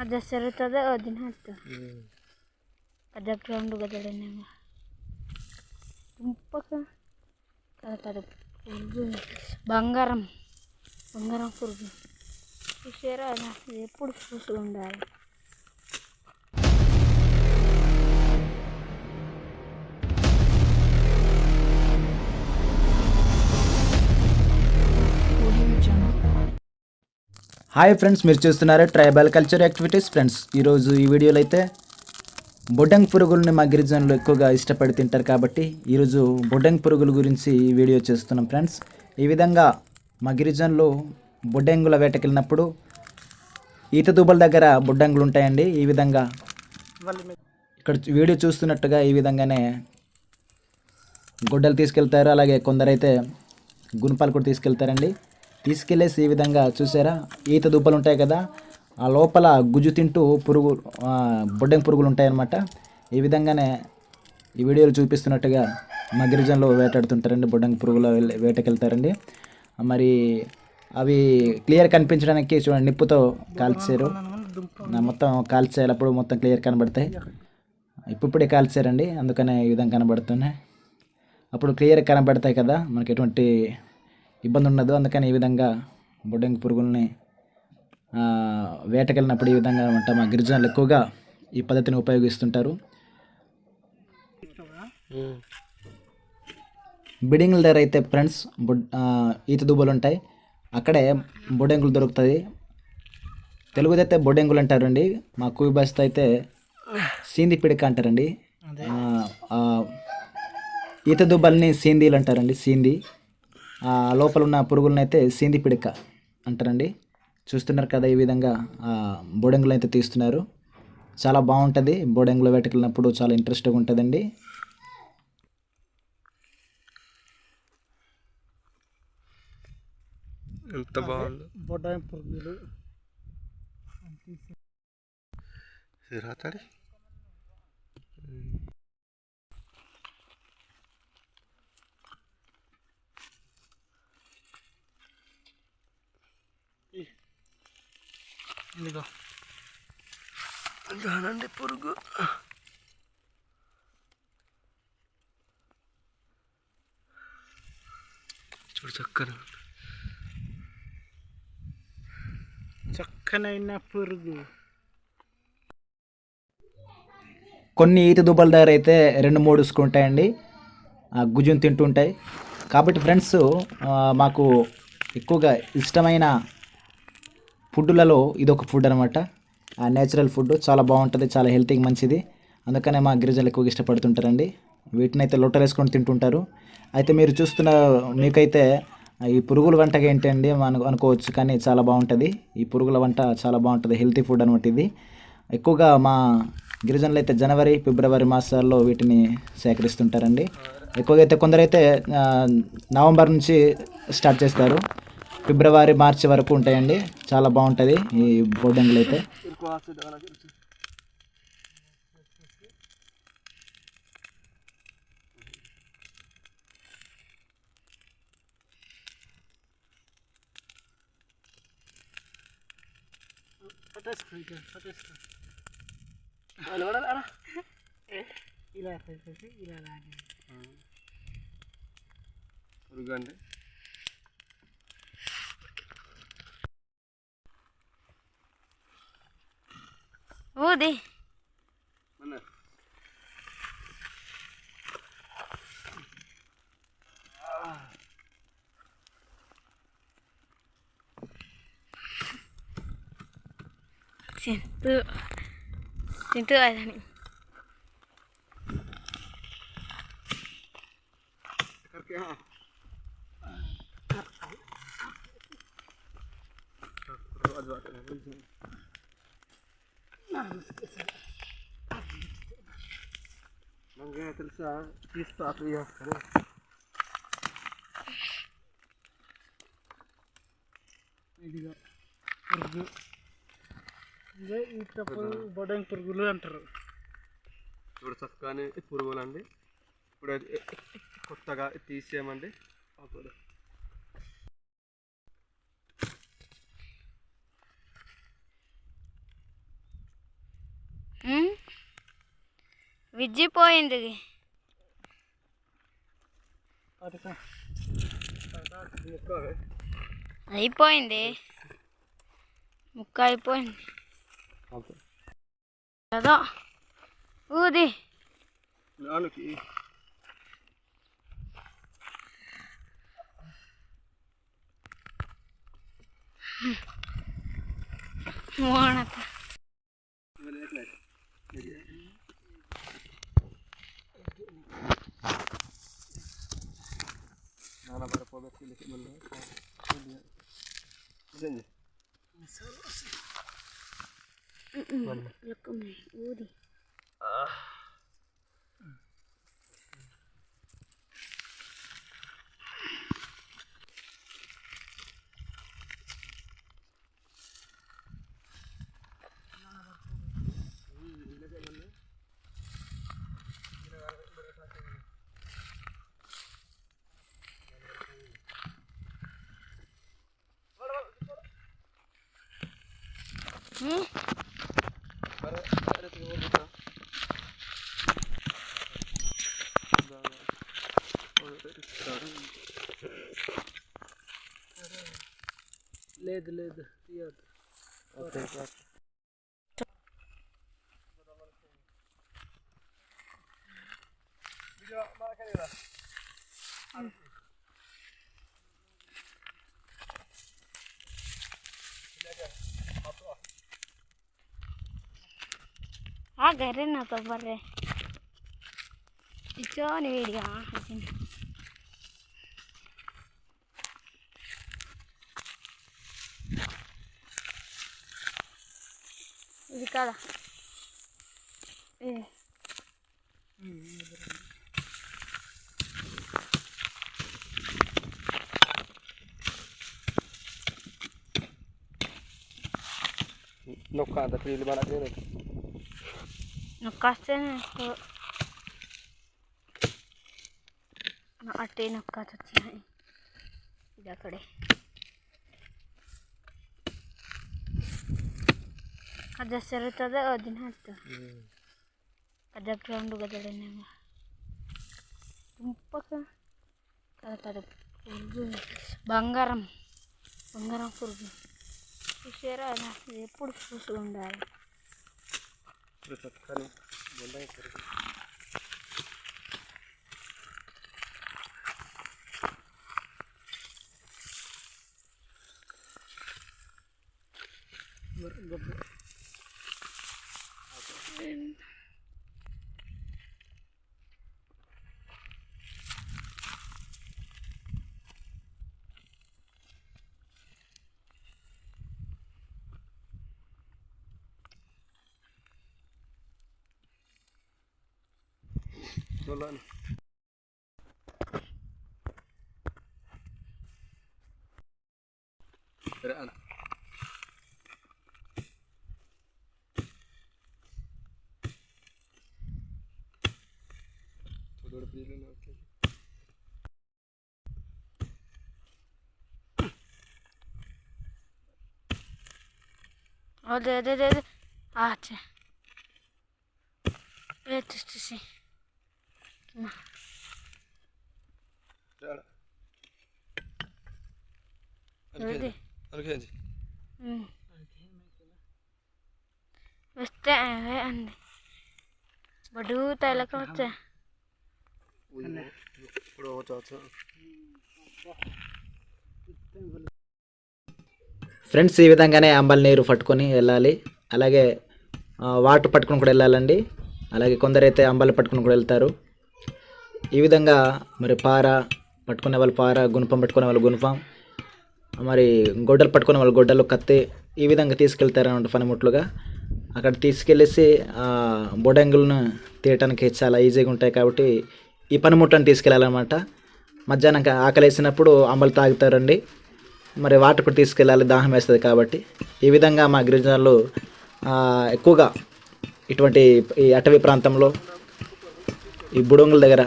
ada serutada oh din hato ada ground juga ada nama tumpak ka kada kada పురుగు బంగారం బంగారం పురుగు చూసారా అది ఎప్పుడు చూసి ఉండాలి హాయ్ ఫ్రెండ్స్ మీరు చూస్తున్నారు ట్రైబల్ కల్చర్ యాక్టివిటీస్. ఫ్రెండ్స్ ఈరోజు ఈ వీడియోలో అయితే బొడ్డంగ్ పురుగుల్ని మా గిరిజనులు ఎక్కువగా ఇష్టపడి తింటారు కాబట్టి ఈరోజు బొడ్డంగ్ పురుగుల గురించి ఈ వీడియో చేస్తున్నాం ఫ్రెండ్స్. ఈ విధంగా మా గిరిజనులు బొడ్డంగుల వేటకెళ్ళినప్పుడు ఈత దూబల దగ్గర బొడ్డంగులు ఉంటాయండి. ఈ విధంగా ఇక్కడ వీడియో చూస్తున్నట్టుగా ఈ విధంగానే గొడ్డలు తీసుకెళ్తారు. అలాగే కొందరైతే గుణపాలు కూడా తీసుకెళ్తారండి. తీసుకెళ్ళేసి ఈ విధంగా చూసారా? ఈత దుబ్బలు ఉంటాయి కదా ఆ లోపల గుజ్జు తింటూ పురుగు ఆ, బొడ్డెం పురుగులు ఉంటాయన్నమాట. ఈ విధంగానే ఈ వీడియోలో చూపిస్తున్నట్టుగా మా గిరిజనులు వేటాడుతుంటారండి బొడ్డంగి పురుగుల వేటకెళ్తారండి. మరి అవి క్లియర్ కనిపించడానికి చూడండి నిప్పుతో కాల్చారు మొత్తం కాల్చేటప్పుడు మొత్తం క్లియర్ కనబడతాయి. ఇప్పుడే కాల్చారండి అందుకనే ఈ విధంగా కనబడుతున్నాయి. అప్పుడు క్లియర్ కనబడతాయి కదా మనకి ఎటువంటి ఇబ్బంది ఉండదు అందుకని ఈ విధంగా బొడ్డంగి పురుగుల్ని వేటకెళ్ళినప్పుడు ఈ విధంగా అనమాట మా గిరిజనులు ఎక్కువగా ఈ పద్ధతిని ఉపయోగిస్తుంటారు. బిడింగ్ల దగ్గర అయితే ఫ్రెండ్స్ బొడ్ ఈత దుబ్బలు ఉంటాయి. అక్కడే బొడ్డెంగులు దొరుకుతుంది తెలుగుది అయితే బొడ్డెంగులు అంటారండి. మా కూయి భాషతో అయితే సీంది పిడక అంటారండి. ఈత దుబ్బల్ని సీందీలు అంటారండి సీంది. లోపల ఉన్న పురుగులను అయితే సీంది పిడక అంటారండి. చూస్తున్నారు కదా ఈ విధంగా ఆ బోడెంగులు అయితే తీస్తున్నారు. చాలా బాగుంటుంది. బోడెంగులు వేటకెళ్ళినప్పుడు చాలా ఇంట్రెస్ట్గా ఉంటుందండి. ఎంత బాగుంది. రాతాడి? ఇదిగో. దానండి పురుగు. చూడు చక్కన. చక్కనైన పురుగు. కొన్ని ఈత దుబ్బల దగ్గర అయితే రెండు మూడు ఉంటాయండి. ఆ గుజ్జును తింటుంటాయి కాబట్టి ఫ్రెండ్స్ మాకు ఎక్కువగా ఇష్టమైన ఫుడ్లలో ఇది ఒక ఫుడ్ అనమాట ఆ నేచురల్ ఫుడ్ చాలా బాగుంటుంది చాలా హెల్తీకి మంచిది. అందుకనే మా గిరిజనులు ఎక్కువగా ఇష్టపడుతుంటారండి. వీటిని అయితే లొట్టలు వేసుకొని తింటుంటారు. అయితే మీరు చూస్తున్న మీకైతే ఈ పురుగుల వంటకి ఏంటండి అను అనుకోవచ్చు కానీ చాలా బాగుంటుంది. ఈ పురుగుల వంట చాలా బాగుంటుంది హెల్తీ ఫుడ్ అనమాట ఇది. ఎక్కువగా మా గిరిజనులు అయితే జనవరి ఫిబ్రవరి మాసాల్లో వీటిని సేకరిస్తుంటారండి. ఎక్కువగా అయితే కొందరైతే నవంబర్ నుంచి స్టార్ట్ చేస్తారు. ఫిబ్రవరి మార్చి వరకు ఉంటాయండి. చాలా బాగుంటుంది ఈ బోర్డింగ్లు అయితే. పట్టేసుకో ఇలా పెట్టేసి ఇలా లాగి పురుగు అండి ఊది Sintu Sintu ada nih ನನಗೆ ಕೆಲಸ తీస్తా ఫ్రీ చేస్తారు ఇదిగో పురుగు ఇదే ఈ తప్పు బొడ్డాయి పురుగులు అంటారు ఇప్పుడు చక్కగానే పురుగులు అండి ఇప్పుడు అది కొత్తగా తీసేయమండి అప్పుడు విజ్జి పోయింది పట్టుకో అయిపోయింది. ముక్క అయిపోయింది. కదా. ఊది. నాలుగు ఊది హ్మ్? లేదు లేదు తీయద్దు ఆ గర్రె నాతో బర్రె ఇచ్చోని వీడిగా ఇది కదా ఇది నొక్క అంత ఫీల్ మనకి నొక్కాస్తేనే అట్టే నొక్కాసి వచ్చినాయి ఇది అక్కడే కజ జరుగుతుందో వదినట్టు కజకు రెండు గదలేనేమో దుంపక కదా కదా పురుగు బంగారం బంగారం పురుగు చూసారా అలా ఇది ఎప్పుడు చూసి ఉండాలి కానీ ముందే పెరుగు చూడాలి సరే అన్న చూడు ఫీల్ అదే అదే అదే అదే అచ్చా ఎత్తుసి రాడా అదే అలాగే వస్తే అవే అంది బడు తైలక వచ్చా ఇప్పుడు వచ్చా ఫ్రెండ్స్ ఈ విధంగానే అంబలి నీరు పట్టుకొని వెళ్ళాలి. అలాగే వాటర్ పట్టుకొని కూడా వెళ్ళాలండి. అలాగే కొందరైతే అంబలి పట్టుకొని కూడా వెళ్తారు. ఈ విధంగా మరి పార పట్టుకునే వాళ్ళు పార గుణపం పట్టుకునే వాళ్ళు గుణపం మరి గొడ్డలు పట్టుకునే వాళ్ళు గొడ్డలు కత్తి ఈ విధంగా తీసుకెళ్తారు పనిముట్లుగా. అక్కడ తీసుకెళ్ళేసి బొడంగులను తీయటానికి చాలా ఈజీగా ఉంటాయి కాబట్టి ఈ పనిముట్లను తీసుకెళ్ళాలన్నమాట. మధ్యాహ్నం ఆకలి వేసినప్పుడు తాగుతారండి. మరి వాటర్ కూడా తీసుకెళ్ళాలి దాహం వేస్తుంది కాబట్టి. ఈ విధంగా మా గిరిజనులు ఎక్కువగా ఇటువంటి ఈ అటవీ ప్రాంతంలో ఈ బుడొంగుల దగ్గర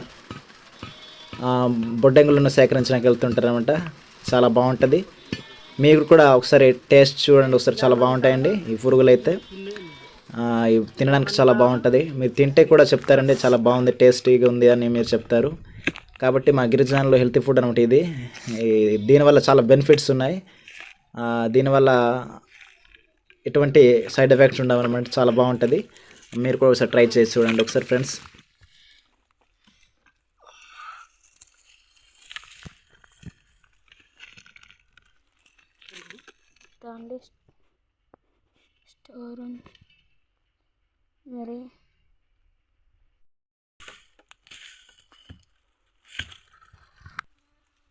బొడ్డెంగులను సేకరించడానికి వెళ్తుంటారనమాట. చాలా బాగుంటుంది. మీరు కూడా ఒకసారి టేస్ట్ చూడండి ఒకసారి చాలా బాగుంటాయండి. ఈ పురుగులు అయితే తినడానికి చాలా బాగుంటుంది. మీరు తింటే కూడా చెప్తారండి చాలా బాగుంది టేస్టీగా ఉంది అని మీరు చెప్తారు. కాబట్టి మా గిరిజనంలో హెల్తీ ఫుడ్ అనమాట ఇది. దీనివల్ల చాలా బెనిఫిట్స్ ఉన్నాయి. దీనివల్ల ఎటువంటి సైడ్ ఎఫెక్ట్స్ ఉండవు అనమాట చాలా బాగుంటుంది. మీరు కూడా ఒకసారి ట్రై చేసి చూడండి ఒకసారి ఫ్రెండ్స్. దాంట్లో స్టోర్ ఉంది మరి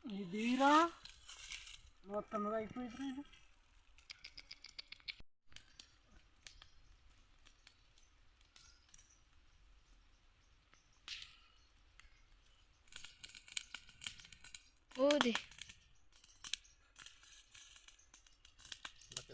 ఇదిరా మొత్తం అయిపోయింది ఊది నేను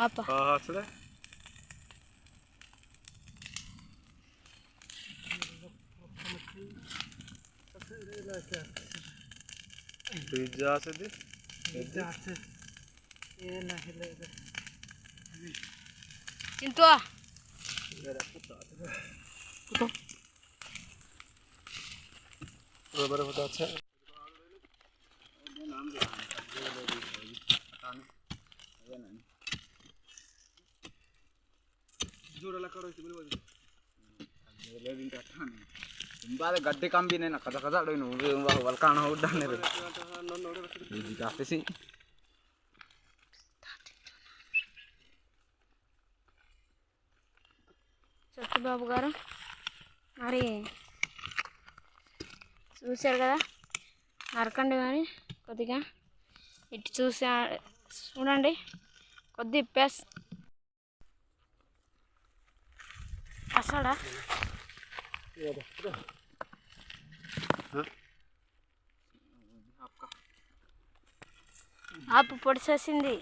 Apa. Aa, hatırla. Bizzasedi. Bizzasedi. Ye na hele. Kintu ah. Kutu. Rubber hota acha. ಬಾದ ಗಡ್ಡೆ ಕಂಬಿನೇ ಕದ ಕದ నువ్వు వల్కాణ అవుడ్డానే ఇది కాపేసి సత్యబాబు గారు మరి చూశారు కదా నరకండి కానీ కొద్దిగా ఇటు చూసా చూడండి కొద్ది పెస్ అసడా ఆపు పొడిసేసింది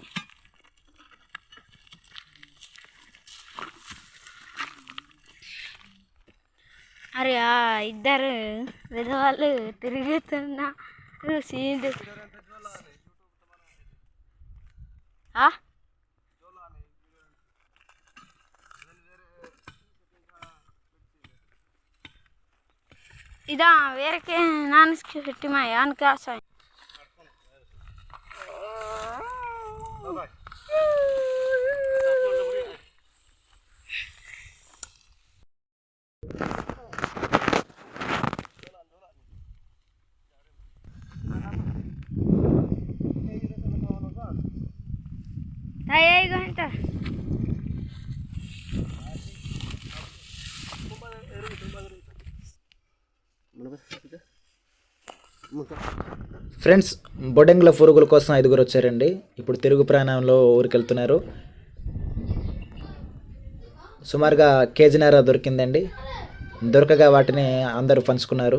అరే ఆ ఇద్దరు విధవాళ్ళు తిరుగుతున్నా సీన్ ಇದಾಂ ಬೇರೆಕ್ಕೆ ನಾನು ಕಿಟ್ಟಿ ಮಾಯ ಅನ್ಕ ಸಾಯ Aí, aí, Gorenta. ఫ్రెండ్స్ బొడెంగ్ల పురుగుల కోసం ఐదుగురు వచ్చారండి. ఇప్పుడు తిరుగు ప్రయాణంలో ఊరికి వెళ్తున్నారు సుమారుగా కేజీన్నర దొరికిందండి. దొరకగా వాటిని అందరూ పంచుకున్నారు.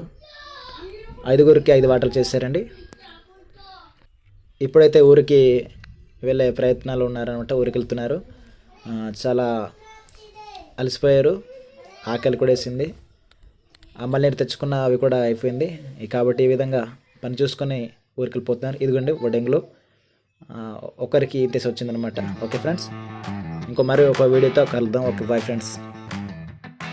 ఐదుగురికి ఐదు వాటలు చేశారండి. ఇప్పుడైతే ఊరికి వెళ్ళే ప్రయత్నాలు ఉన్నారనమాట ఊరికి వెళ్తున్నారు చాలా అలసిపోయారు. ఆకలి కూడా వేసింది. అమ్మల్ని నేను తెచ్చుకున్న అవి కూడా అయిపోయింది. కాబట్టి ఈ విధంగా పని చూసుకొని ఊరికి వెళ్ళిపోతున్నారు ఇదిగోండి వడ్డింగ్లో. ఒకరికి తీసి వచ్చిందనమాట ఓకే ఫ్రెండ్స్. ఇంకో మరి ఒక వీడియోతో కలుద్దాం. Okay bye friends.